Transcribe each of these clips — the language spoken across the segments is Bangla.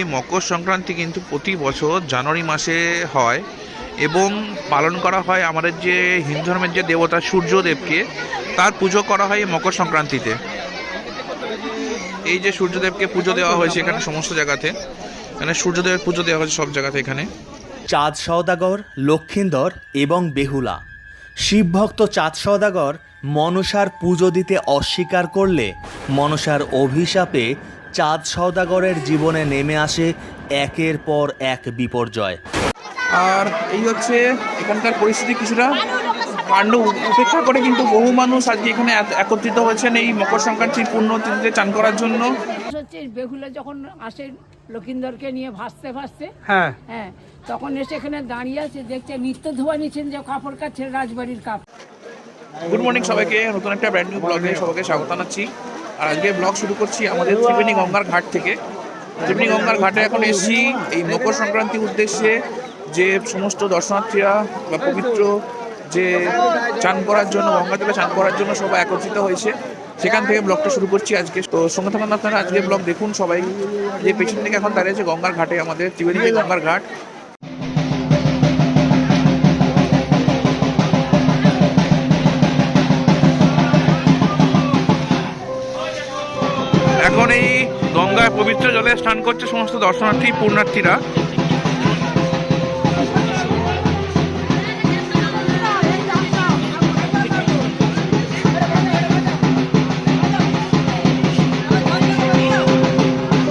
এই মকর সংক্রান্তি কিন্তু প্রতি বছর জানুয়ারি মাসে হয় এবং পালন করা হয় আমাদের যে হিন্দু ধর্মের যে দেবতা সূর্যদেবকে, তার পুজো করা হয় মকর সংক্রান্তিতে। এই যে সূর্যদেবকে পুজো দেওয়া হয়েছে এখানে সমস্ত জায়গাতে, এখানে সূর্যদেবের পুজো দেওয়া হয়েছে সব জায়গাতে এখানে। চাঁদ সওদাগর, লক্ষিন্দর এবং বেহুলা। শিবভক্ত চাঁদ সওদাগর মনসার পুজো দিতে অস্বীকার করলে মনসার অভিশাপে চাঁদ সওদাগরের জীবনে নেমে আসে একের পর এক বিপর্যয়। আর এই হচ্ছে এখানকার পরিস্থিতি কিছুটা কাণ্ড উপেক্ষা করে কিন্তু বহু মানুষ আজকে এখানে একত্রিত হয়েছেন এই মকর সংক্রান্তির পূর্ণ তিথিতে চান করার জন্য। হচ্ছে বেহুলা যখন আসে লক্ষিন্দরকে নিয়ে ভাসতে ভাসতে হ্যাঁ। হ্যাঁ তখন এসে এখানে দাঁড়িয়ে আছে দেখছে নিত্য ধোয়া নিচ্ছেন যে কাপড় কাচ্ছে রাজবাড়ির কাপ। গুড মর্নিং সবাইকে নতুন একটা ব্র্যান্ড নিউ ব্লগে সবাইকে স্বাগত জানাচ্ছি। আর আজকে ব্লগ শুরু করছি আমাদের ত্রিবেণী গঙ্গার ঘাট থেকে। ত্রিবেণী গঙ্গার ঘাটে এখন এসেছি এই মকর সংক্রান্তির উদ্দেশ্যে যে সমস্ত দর্শনার্থীরা বা পবিত্র যে চান করার জন্য, গঙ্গা জলে চান করার জন্য সবাই একত্রিত হয়েছে। সেখান থেকে ব্লগটা শুরু করছি আজকে। তো সঙ্গে থাকুন আপনারা আজকে ব্লগ দেখুন সবাই। যে পেছন থেকে এখন দাঁড়িয়েছে গঙ্গার ঘাটে আমাদের ত্রিবেণী গঙ্গার ঘাট। গঙ্গায় পবিত্র জলে স্নান করছে সমস্ত দর্শনার্থী পূর্ণার্থীরা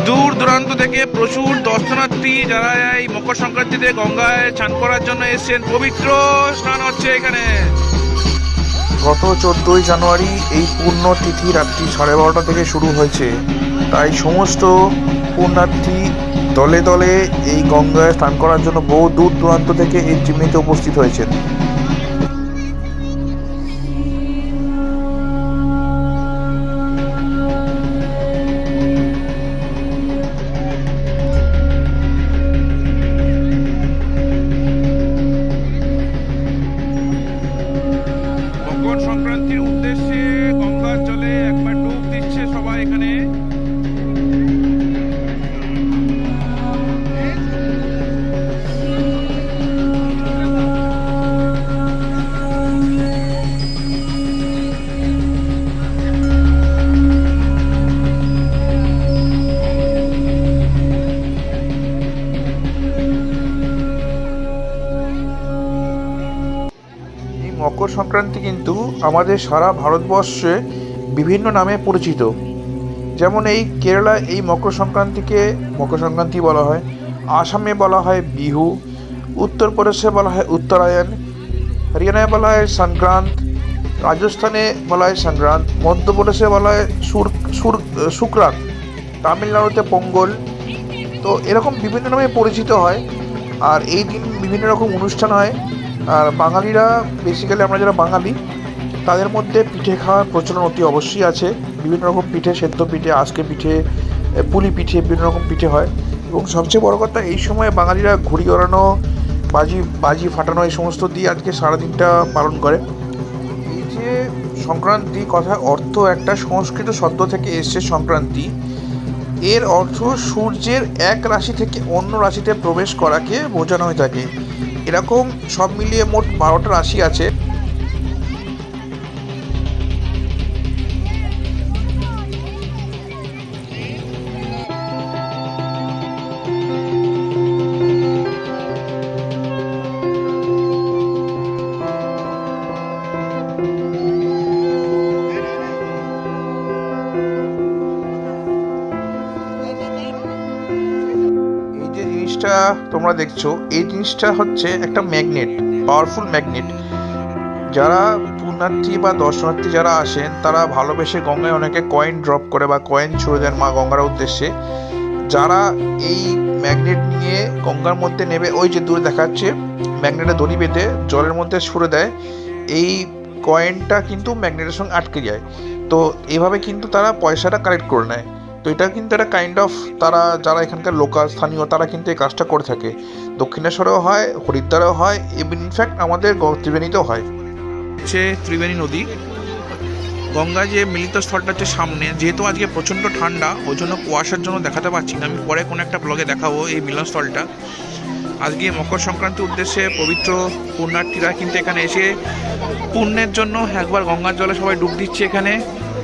দূর দূরান্ত থেকে প্রচুর দর্শনার্থী যারা এই মকর সংক্রান্তিতে গঙ্গায় স্নান করার জন্য এসেছেন, পবিত্র স্নান হচ্ছে এখানে। গত চোদ্দই জানুয়ারি এই পূর্ণ তিথি রাত্রি সাড়ে বারোটা থেকে শুরু হয়েছে। তাই সমস্ত পুণ্যার্থী দলে দলে এই গঙ্গায় স্নান করার জন্য বহু দূর দূরান্ত থেকে এই চিমনিতে উপস্থিত হয়েছেন। আমাদের সারা ভারতবর্ষে বিভিন্ন নামে পরিচিত। যেমন এই কেরালা এই মকর সংক্রান্তিকে মকর সংক্রান্তি বলা হয়, আসামে বলা হয় বিহু উত্তরপ্রদেশে বলা হয় উত্তরায়ণ, হরিয়ানায় বলা হয় সংক্রান্ত, রাজস্থানে বলা হয় সংক্রান্ত মধ্যপ্রদেশে বলা হয় সুর সুর সুক্রান্ত তামিলনাড়ুতে পোঙ্গল। তো এরকম বিভিন্ন নামে পরিচিত হয় আর এই দিন বিভিন্ন রকম অনুষ্ঠান হয়। আর বাঙালিরা বেসিক্যালি আমরা যারা বাঙালি তাদের মধ্যে পিঠে খাওয়ার প্রচলন অতি অবশ্যই আছে। বিভিন্ন রকম পিঠে, সেদ্ধ পিঠে আজকে পিঠে পুলি পিঠে, বিভিন্ন রকম পিঠে হয়। এবং সবচেয়ে বড় কথা, এই সময় বাঙালিরা ঘুড়ি ওড়ানো, বাজি বাজি ফাটানো, এই সমস্ত দিয়ে আজকে সারাদিনটা পালন করে। এই যে সংক্রান্তি কথা অর্থ একটা সংস্কৃত শব্দ থেকে এসছে সংক্রান্তি। এর অর্থ সূর্যের এক রাশি থেকে অন্য রাশিতে প্রবেশ করাকে বোঝানো হয়ে থাকে। এরকম সব মিলিয়ে মোট বারোটা রাশি আছে। জিনিসটা তোমরা দেখছ, এই জিনিসটা হচ্ছে একটা ম্যাগনেট পাওয়ারফুল ম্যাগনেট। যারা পুণ্যার্থী বা দর্শনার্থী যারা আসেন, তারা ভালোবেসে গঙ্গায় অনেকে কয়েন ড্রপ করে বা কয়েন ছুড়ে দেন মা গঙ্গার উদ্দেশ্যে। যারা এই ম্যাগনেট নিয়ে গঙ্গার মধ্যে নেবে, ওই যে দূরে দেখাচ্ছে ম্যাগনেটে দড়ি বেঁধে জলের মধ্যে ছুড়ে দেয়, এই কয়েনটা কিন্তু ম্যাগনেটের সঙ্গে আটকে যায়। তো এভাবে কিন্তু তারা পয়সাটা কালেক্ট করে নেয়। তো এটা কিন্তু একটা কাইন্ড অফ তারা, যারা এখানকার লোকাল স্থানীয়, তারা কিন্তু এই কাজটা করে থাকে। দক্ষিণেশ্বরেও হয়, হরিদ্বারেও হয় ইনফ্যাক্ট আমাদের ত্রিবেণীতেও হয়। হচ্ছে ত্রিবেণী নদী। গঙ্গা যে মিলিত স্থলটা হচ্ছে সামনে, যেহেতু আজকে প্রচণ্ড ঠান্ডা, ওই জন্য কুয়াশার জন্য দেখাতে পারছি না। আমি পরে কোনো একটা ব্লগে দেখাবো এই মিলনস্থলটা আজকে মকর সংক্রান্তির উদ্দেশ্যে পবিত্র পুণ্যার্থীরা কিন্তু এখানে এসে পুণ্যের জন্য একবার গঙ্গার জলে সবাই ডুব দিচ্ছে এখানে।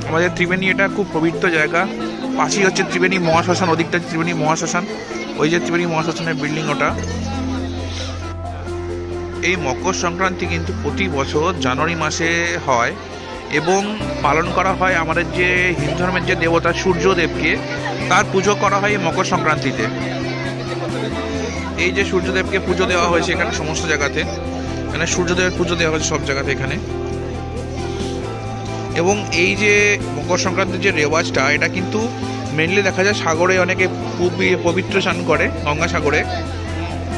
আমাদের ত্রিবেণী এটা খুব পবিত্র জায়গা। পাশেই হচ্ছে ত্রিবেণী মহাশ্মশান, ওদিকটা ত্রিবেণী মহাশ্মশান। ওই যে ত্রিবেণী মহাশ্মশানের বিল্ডিং ওটা। এই মকর সংক্রান্তি কিন্তু প্রতি বছর জানুয়ারি মাসে হয় এবং পালন করা হয় আমাদের যে হিন্দু ধর্মের যে দেবতা সূর্যদেবকে, তার পুজো করা হয় এই মকর সংক্রান্তিতে। এই যে সূর্যদেবকে পুজো দেওয়া হয়েছে এখানে সমস্ত জায়গাতে এখানে সূর্যদেবের পুজো দেওয়া হয়েছে সব জায়গাতে এখানে। এবং এই যে মকর সংক্রান্তির যে রেওয়াজটা এটা কিন্তু মেনলি দেখা যায় সাগরে অনেকে পবি- পবিত্র স্নান করে গঙ্গাসাগরে।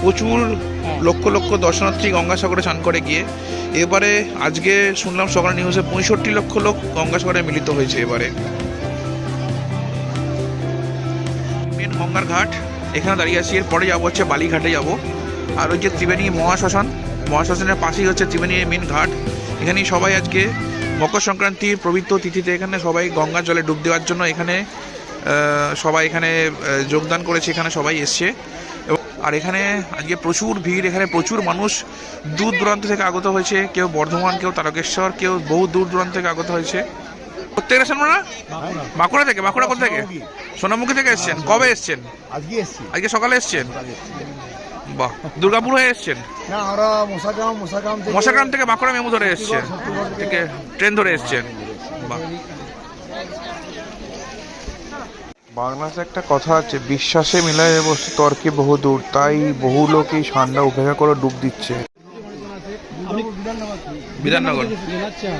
প্রচুর লক্ষ লক্ষ দর্শনার্থী গঙ্গাসাগরে স্নান করে গিয়ে। এবারে আজকে শুনলাম সকাল নিউজে পঁয়ষট্টি লক্ষ লোক গঙ্গাসাগরে মিলিত হয়েছে এবারে। মেন গঙ্গার ঘাট এখানে দাঁড়িয়ে আছি এরপরে যাব হচ্ছে বালিঘাটে যাব। আর ওই যে ত্রিবেণী মহাশ্মশান মহাশ্মশানের পাশেই হচ্ছে ত্রিবেণীর মেন ঘাট। এখানেই সবাই আজকে মকর সংক্রান্তির পবিত্র তিথিতে এখানে সবাই গঙ্গার জলে ডুব দেওয়ার জন্য এখানে সবাই এখানে যোগদান করেছে এখানে সবাই এসছে। এবং আর এখানে আজকে প্রচুর ভিড় এখানে প্রচুর মানুষ দূর দূরান্ত থেকে আগত হয়েছে। কেউ বর্ধমান কেউ তারকেশ্বর কেউ বহু দূর দূরান্ত থেকে আগত হয়েছে। প্রত্যেক আসেন না বাঁকুড়া থেকে বাঁকুড়া কোথা থেকে সোনামুখী থেকে এসছেন। কবে এসছেন? আজকে আজকে সকালে এসছেন? বাহ। দুর্গাপুর হয়ে এসছেন? না আমরা মশাগ্রাম মশাগ্রাম থেকে মশাগ্রাম থেকে বাঁকুড়া মেমু ধরে এসছেন থেকে ট্রেন ধরে এসছেন। বাহ। বাংলাতে একটা কথা আছে বিশ্বাসে মিলায় বস্তু তর্কে বহু দূর তাই বহু লোক এই ঠান্ডা উপেক্ষা করে ডুব দিচ্ছে। বিধাননগর আচ্ছা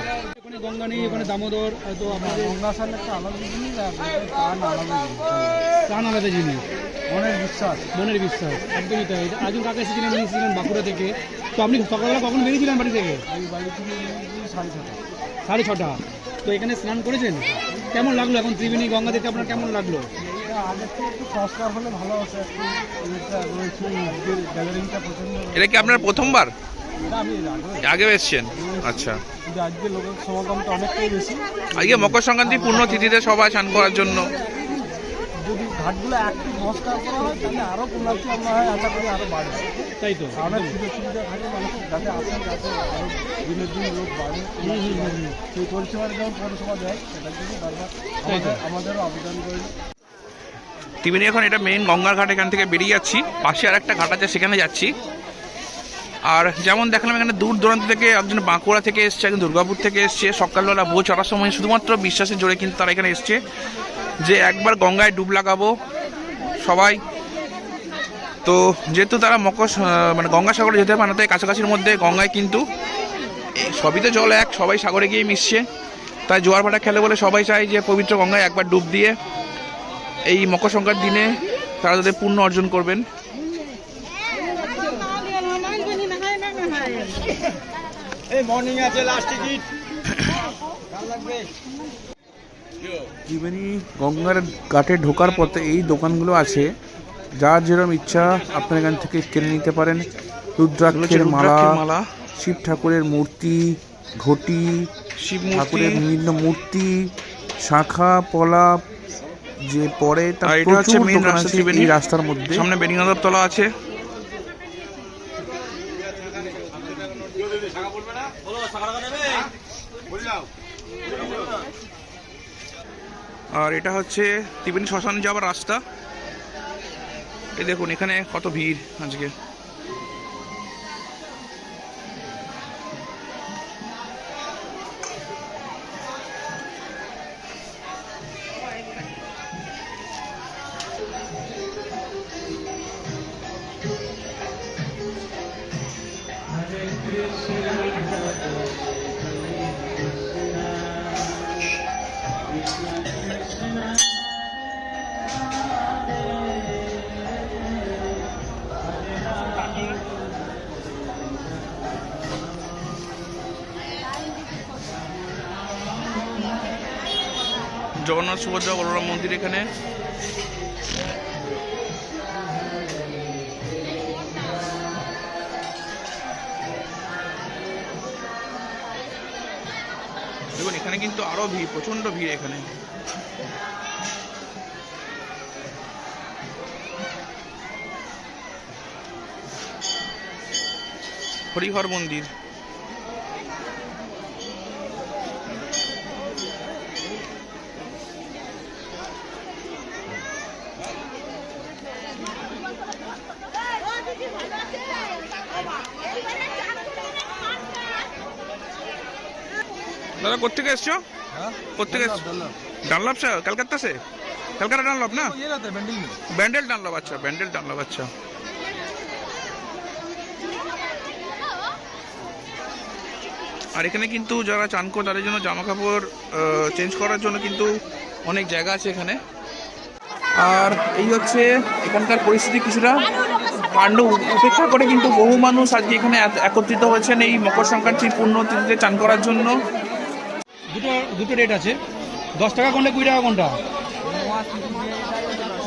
গঙ্গা নেই ওখানে দামোদর তো গঙ্গা একটা আলাদা জিনিস আর প্রাণ আলাদা জিনিস। প্রাণ আলাদা জিনিস। মনের বিশ্বাস। মনের বিশ্বাস একদমই তাই। আজকে কাকা এসেছিলেন নিয়ে এসেছিলেন বাঁকুড়া থেকে। তো আপনি সকালবেলা কখন বেরিয়েছিলেন বাড়ি থেকে? আমি বাড়ি থেকে সাড়ে ছটা। সাড়ে ছটা তো এখানে স্নান করেছেন? কেমন লাগল এখন ত্রিবেণী গঙ্গা দেখতে আপনার কেমন লাগল? আগের থেকে একটু সংস্কার হলে ভালো আছে গ্যালারিটা প্রচণ্ড এটা কি আপনার প্রথমবার? আগে এসছেন? আচ্ছা। আজকে লোকের সমাগমটা অনেকটাই বেশি। আজকে মকর সংক্রান্তি পূর্ণ তিথিতে সবাই স্নান করার জন্য। যদি ঘাটগুলো একটু সংস্কার করা হয় তাহলে আরও পুনরাবৃত্তি আমরা হয় আশা করি আরও বাড়বে। তাই তো। অনেক সুযোগ সুবিধা থাকে মানুষ যাতে আসেন যাতে আরও দিনের দিন লোক বাড়ে। সেই পরিষেবাটা যেমন পৌরসভা দেয় সেটার জন্য বারবার আমাদেরও আবেদন করি ত্রিবেণী এখন এটা মেইন গঙ্গার ঘাট এখান থেকে বেরিয়ে যাচ্ছি। পাশে আর একটা ঘাট আছে সেখানে যাচ্ছি। আর যেমন দেখলাম এখানে দূর দূরান্ত থেকে একজন বাঁকুড়া থেকে এসছে একজন দুর্গাপুর থেকে এসছে। সকালবেলা ভোর চড়ার সময় শুধুমাত্র বিশ্বাসের জোরে কিন্তু তারা এখানে এসছে। যে একবার গঙ্গায় ডুব লাগাবো সবাই। তো যেহেতু তারা মকর মানে গঙ্গাসাগরে যেতে পারে না, তাই কাছাকাছির মধ্যে গঙ্গায় কিন্তু সবই তো জল এক, সবাই সাগরে গিয়ে মিশছে। তাই জোয়ার ভাটা খেলে বলে সবাই চায় যে পবিত্র গঙ্গায় একবার ডুব দিয়ে এই মকর সংক্রান্তির দিনে তারা তাদের পুণ্য অর্জন করবেন। মর্নিং আছে লাস্ট টিকিট ত্রিবেণী গঙ্গার ঘাটে ঢোকার পথে এই দোকানগুলো আছে। যার যেরকম ইচ্ছা আপনার এখান থেকে কিনে নিতে পারেন। রুদ্রাক্ষের মালা শিব ঠাকুরের মূর্তি ঘটি শিব ঠাকুরের বিভিন্ন মূর্তি শাখা পলা যে পরে তার প্রচুর দোকান আছে এই রাস্তার মধ্যে। সামনে বেরিঙাদার তলা আছে। আর এটা হচ্ছে ত্রিবেণী শ্মশানে যাওয়ার রাস্তা। এই দেখুন এখানে কত ভিড় আজকে। জগন্নাথ সুভদ্রা, বলরাম মন্দির এখানে। দেখুন, এখানে কিন্তু আরও ভিড় প্রচণ্ড ভিড় এখানে। হরিহর মন্দির। কোথেকে এসছো? কোথেকে এসছো? ডানলপ সে কলকাতা সে কলকাতা ডানলপ না? ব্যান্ডেল ডানলপ আচ্ছা ব্যান্ডেল ডানলপ আচ্ছা। আর এখানে কিন্তু যারা চান করে তাদের জন্য জামা কাপড় চেঞ্জ করার জন্য কিন্তু অনেক জায়গা আছে এখানে। আর এই হচ্ছে এখানকার পরিস্থিতি কিছুটা কাণ্ড উপেক্ষা করে কিন্তু বহু মানুষ আজকে এখানে একত্রিত হয়েছেন এই মকর সংক্রান্তির পূর্ণ তিথিতে চান করার জন্য। দুটো দুটো রেট আছে। দশ টাকা কোনটা কুড়ি টাকা কোনটা?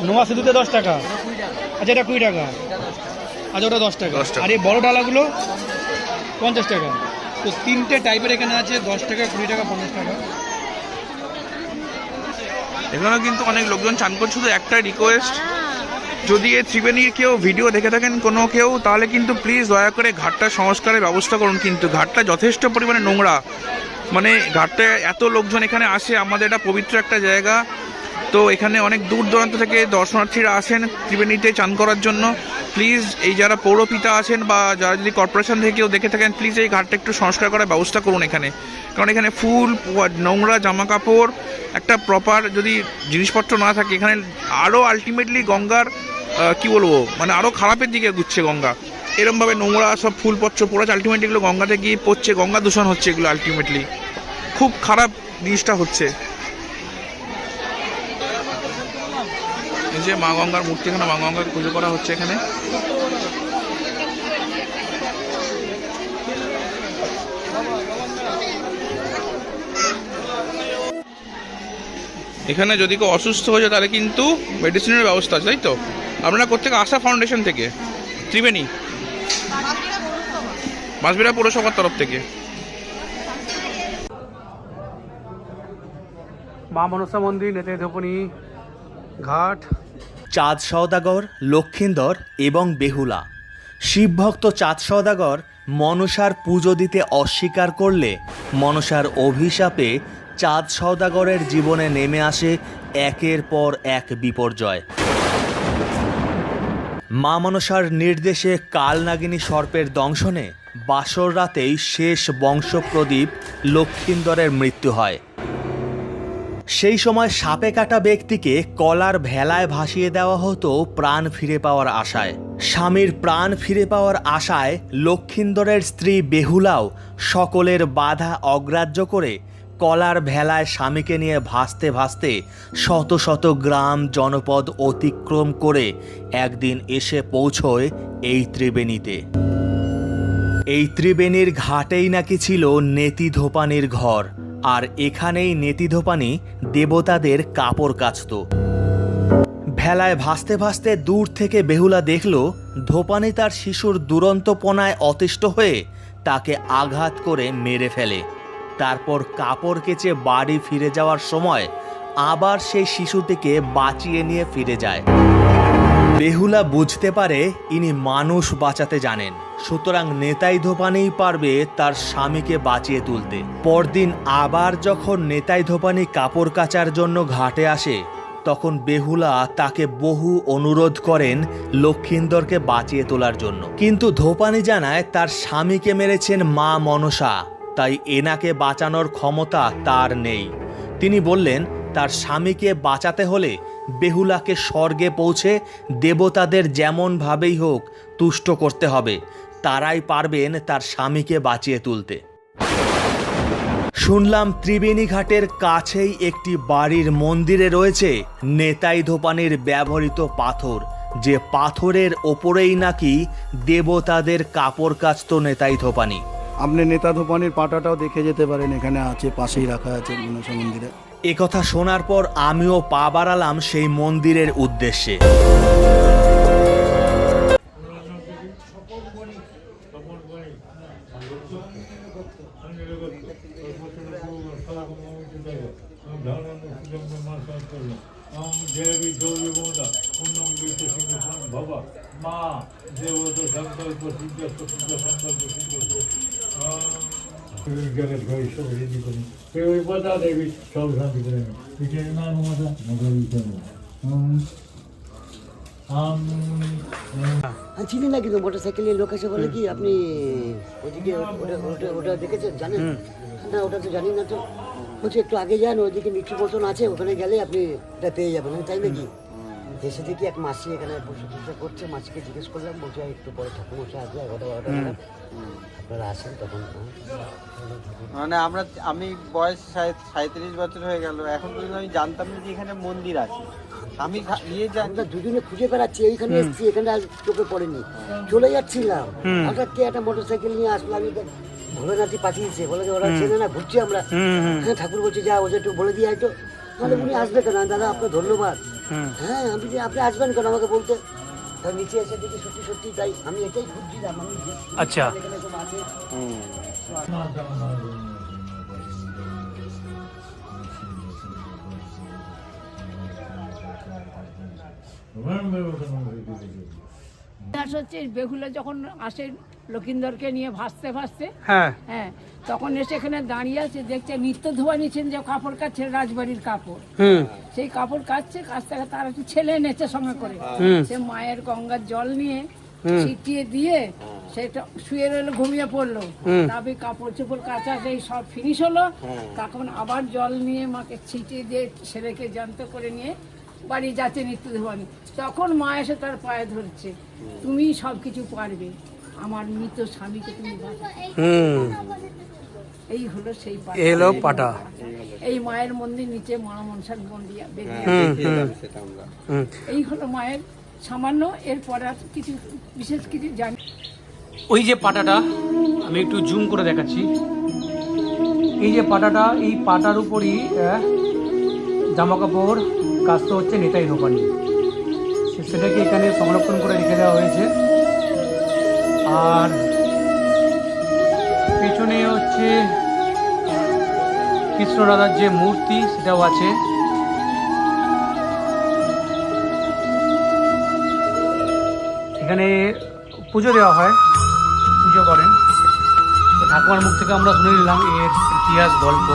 নোয়া সিঁদুতে দশ টাকা। আচ্ছা এটা কুড়ি টাকা। আচ্ছা ওটা দশ টাকা। 10 টাকা। আর এই বড় ডালাগুলো পঞ্চাশ টাকা। তো তিনটে টাইপের এখানে আছে দশ টাকা কুড়ি টাকা পঞ্চাশ টাকা। এখানেও কিন্তু অনেক লোকজন চান করছে শুধু একটা রিকোয়েস্ট যদি এই ত্রিবেণীর কেউ ভিডিও দেখে থাকেন কোনো কেউ তাহলে কিন্তু প্লিজ দয়া করে ঘাটটা সংস্কারের ব্যবস্থা করুন। কিন্তু ঘাটটা যথেষ্ট পরিমাণে নোংরা। মানে ঘাটটা এত লোকজন এখানে আসে, আমাদের এটা পবিত্র একটা জায়গা। তো এখানে অনেক দূর দূরান্ত থেকে দর্শনার্থীরা আসেন, ত্রিবেণীতে চান করার জন্য। প্লিজ এই যারা পৌরপিতা আছেন বা যারা যদি কর্পোরেশন থেকে কেউ দেখে থাকেন প্লিজ এই ঘাটটা একটু সংস্কার করার ব্যবস্থা করুন এখানে। কারণ এখানে ফুল, নোংরা জামা কাপড় একটা প্রপার যদি জিনিসপত্র না থাকে, এখানে আরও আলটিমেটলি গঙ্গার কি বলব? মানে আরও খারাপের দিকে ঘুরছে গঙ্গা। এরমভাবে নোংরা সব ফুলপত্র পড়েছে আলটিমেটলি এগুলো গঙ্গাতে গিয়ে পড়ছে, গঙ্গা দূষণ হচ্ছে এগুলো আলটিমেটলি খুব খারাপ জিনিসটা হচ্ছে। এই যে মা গঙ্গার মূর্তি এখানে, মা গঙ্গার পুজো করা হচ্ছে এখানে। এখানে যদি কেউ অসুস্থ হয়ে যায়, তাহলে কিন্তু মেডিসিনের ব্যবস্থা আছে, তাই তো? আপনারা কোথেকে আশা ফাউন্ডেশন থেকে। ত্রিবেণী। বাঁশবিড়া পৌরসভার তরফ থেকে। মা মনসা মন্দির নেতাই ধোপনি ঘাট। চাঁদ সওদাগর লক্ষিন্দর এবং বেহুলা। শিবভক্ত চাঁদ সওদাগর মনসার পুজো দিতে অস্বীকার করলে মনসার অভিশাপে চাঁদ সওদাগরের জীবনে নেমে আসে একের পর এক বিপর্যয়। মা মনসার নির্দেশে কালনাগিনী সর্পের দংশনে বাসর রাতেই শেষ বংশপ্রদীপ লক্ষিন্দরের মৃত্যু হয়। সেই সময় সাপে কাটা ব্যক্তিকে কলার ভেলায় ভাসিয়ে দেওয়া হতো প্রাণ ফিরে পাওয়ার আশায়। স্বামীর প্রাণ ফিরে পাওয়ার আশায় লক্ষিন্দরের স্ত্রী বেহুলাও সকলের বাধা অগ্রাহ্য করে কলার ভেলায় স্বামীকে নিয়ে ভাসতে ভাসতে শত শত গ্রাম জনপদ অতিক্রম করে একদিন এসে পৌঁছয় এই ত্রিবেণীতে। এই ত্রিবেণীর ঘাটেই নাকি ছিল নেতি ধোপানির ঘর, আর এখানেই নেতি ধোপানি দেবতাদের কাপড় কাচত। ভেলায় ভাসতে ভাসতে দূর থেকে বেহুলা দেখল, ধোপানি তার শিশুর দুরন্তপনায় অতিষ্ঠ হয়ে তাকে আঘাত করে মেরে ফেলে। তারপর কাপড় কেচে বাড়ি ফিরে যাওয়ার সময় আবার সেই শিশুটিকে বাঁচিয়ে নিয়ে ফিরে যায়। বেহুলা বুঝতে পারে ইনি মানুষ বাঁচাতে জানেন। সুতরাং নেতাই ধোপানিই পারবে তার স্বামীকে বাঁচিয়ে তুলতে। পরদিন আবার যখন নেতাই ধোপানি কাপড় কাচার জন্য ঘাটে আসে, তখন বেহুলা তাকে বহু অনুরোধ করেন লক্ষিন্দরকে বাঁচিয়ে তোলার জন্য। কিন্তু ধোপানি জানায় তার স্বামীকে মেরেছেন মা মনসা, তাই এনাকে বাঁচানোর ক্ষমতা তার নেই। তিনি বললেন, তার স্বামীকে বাঁচাতে হলে বেহুলাকে স্বর্গে পৌঁছে দেবতাদের যেমনভাবেই হোক তুষ্ট করতে হবে, তারাই পারবেন তার স্বামীকে বাঁচিয়ে তুলতে। শুনলাম ত্রিবেণী ঘাটের কাছেই একটি বাড়ির মন্দিরে রয়েছে নেতাই ধোপানির ব্যবহৃত পাথর, যে পাথরের ওপরেই নাকি দেবতাদের কাপড় কাচত নেতাই ধোপানি। আপনি নেতা ধোপানির পাটাটাও দেখে যেতে পারেন, এখানে আছে, পাশেই রাখা আছে মনসা মন্দিরে। একথা শোনার পর আমিও পা বাড়ালাম সেই মন্দিরের উদ্দেশ্যে। মা সংকল্প সিদ্ধ সংকল্প চিনি না কিন্তু মোটর সাইকেলের লোক এসে বলে কি আপনি ওদিকে ওটা দেখেছেন? জানেন? না ওটা তো জানি না তো। বলছি একটু আগে যান ওইদিকে মিঠু মতন আছে ওখানে গেলে আপনি এটা পেয়ে যাবেন। তাই নাকি? এসে দেখি এক মাসি এখানে বসে বসে করছে মাসিকে জিজ্ঞেস করলাম বলছে "আর একটু পরে ঠাকুর মশাই আসবে এগারোটা বারোটা নাগাদ। আপনারা আসেন তখন হ্যাঁ। মানে আমরা আমি বয়স সাঁইত্রিশ বছর হয়ে গেল এখন পর্যন্ত আমি জানতাম না যে এখানে মন্দির আছে। আমি ইয়ে জানি আমরা দুজনে খুঁজে বেড়াচ্ছি এইখানে এসেছি এখানে আজ চোখে পড়েনি। চলে যাচ্ছিলাম। হঠাৎ কে একটা মোটর সাইকেল নিয়ে আসলো আমি তো ভোলেনাথই পাঠিয়েছে বলে যে ওরা চেনে না ঘুরছি আমরা। হ্যাঁ ঠাকুর বলছে যা ওদের একটু বলে দিয়ে হয়তো মানে উনি আসবে কেন? দাদা আপনার ধন্যবাদ। হ্যাঁ আমি যে আপনি আসবেন কেন আমাকে বলতে তা নিচে এসে দেখি সত্যি সত্যি তাই আমি এটাই খুঁজছিলাম আমি আচ্ছা হচ্ছে বেহুলা যখন আসে লক্ষিন্দরকে নিয়ে ভাসতে ভাসতে। হ্যাঁ। হ্যাঁ তখন এসে এখানে দাঁড়িয়ে আছে দেখছে নিত্য ধোয়া নিচ্ছেন যে কাপড় কাচ্ছে রাজবাড়ির কাপড়। সেই কাপড় কাচ্ছে কাছতে তার একটি ছেলে এনেছে সঙ্গে করে। সে মায়ের গঙ্গার জল নিয়ে ছিটিয়ে দিয়ে সেটা শুয়ে রইল ঘুমিয়ে পড়ল। তারপরে কাপড় চোপড় কাচা সেই সব ফিনিশ হলো। তখন আবার জল নিয়ে মাকে ছিটিয়ে দিয়ে ছেলেকে জ্যান্ত করে নিয়ে বাড়ি যাচ্ছে নিত্য ধোয়ানি তখন মা এসে তার পায়ে ধরছে। তুমি সব কিছু পারবে। আমার মৃত স্বামীকে তুমি হুম। এই হলো সেই পাটা। এলো পাটা। এই মায়ের মন্দির নিচে মা মনসার মন্দির হুম এই হলো মায়ের সামান্য এরপর আর কিছু বিশেষ কিছু জানি ওই যে পাটাটা আমি একটু জুম করে দেখাচ্ছি। এই যে পাটাটা এই পাটার উপরই জামা কাপড় কাস্ত হচ্ছে নেতাই সে- সেটাকে এখানে সংরক্ষণ করে রেখে দেওয়া হয়েছে। আর পেছনে হচ্ছে কৃষ্ণ রাধার যে মূর্তি, সেটাও আছে। এখানে পুজো দেওয়া হয়, পুজো করেন। ঠাকুমার মুখ থেকে আমরা শুনে নিলাম এর ইতিহাস, গল্প।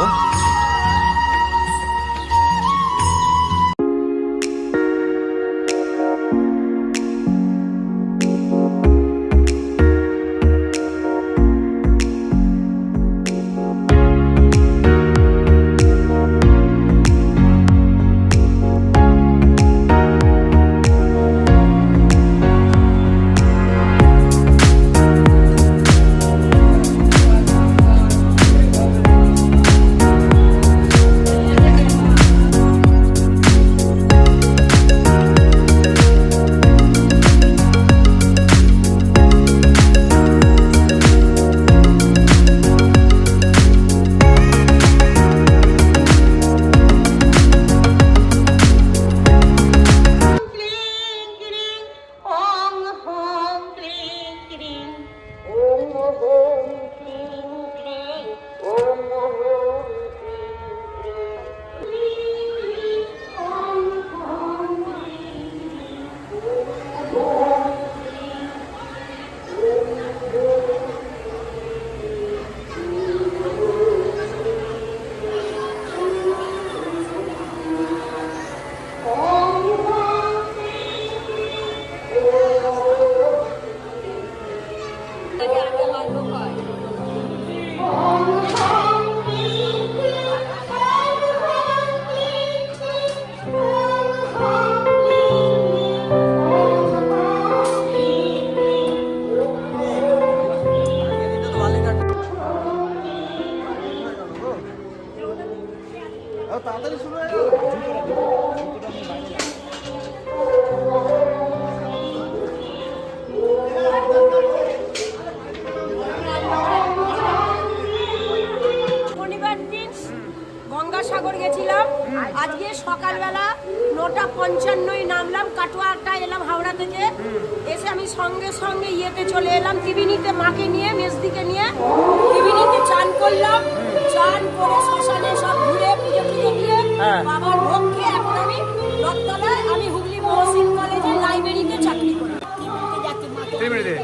থেকে এসে আমি সঙ্গে সঙ্গে ইয়েতে চলে এলাম। ত্রিবিনীতে মাকে নিয়ে মেজদিকে নিয়ে। ত্রিবিনীতে চান করলাম। চান করে শ্মশানে সব ঘুরে পুজো টুজো দিয়ে হ্যাঁ। বাবার ভক্ষে এখন আমি রথতলায় আমি হুগলি মহসিন কলেজের লাইব্রেরিতে চাকরি করি। যাচ্ছি মাকে ত্রিবেণীতে।